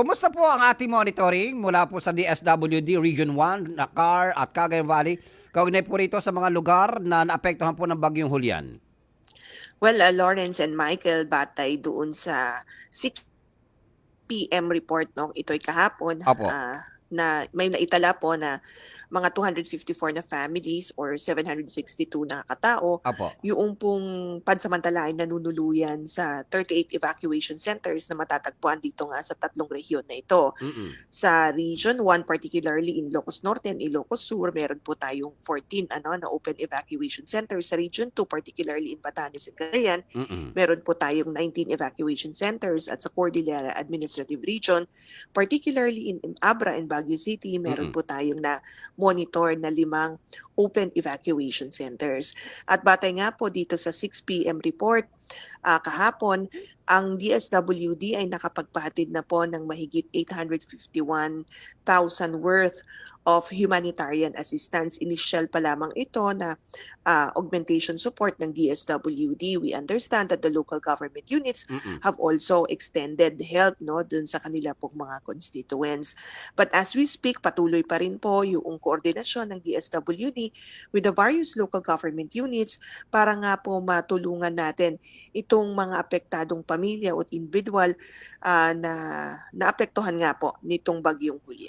kumusta po ang ating monitoring mula po sa DSWD Region 1, Nakar at Cagayan Valley? Kaugnay po rito sa mga lugar na naapektuhan po ng bagyong Julian. Well, uh, Lawrence and Michael, batay doon sa 6 p.m. report nung ito'y kahapon, Apo. ah, na may naitala po na mga 254 na families or 762 na katao Apo. yung pong pansamantala ay nanunuluyan sa 38 evacuation centers na matatagpuan dito nga sa tatlong rehiyon na ito. Mm-mm. Sa Region 1, particularly in Ilocos Norte and Ilocos Sur, meron po tayong 14 ano, na open evacuation centers. Sa Region 2, particularly in Batanes and Cagayan, Mm-mm. meron po tayong 19 evacuation centers at sa Cordillera Administrative Region, particularly in, in Abra and Baguio City, meron Mm-mm. po tayong na monitor na limang open evacuation centers. At batay nga po dito sa 6 p.m. report, ah, kahapon, ang DSWD ay nakapagpahatid na po ng mahigit 851,000 worth of humanitarian assistance. Initial pa lamang ito na ah, augmentation support ng DSWD. We understand that the local government units Mm-mm. have also extended help no dun sa kanila pong mga constituents. But as we speak, patuloy pa rin po yung koordinasyon ng DSWD with the various local government units para nga po matulungan natin itong mga apektadong pamilya o individual ah, na naapektuhan nga po nitong bagyong Julian.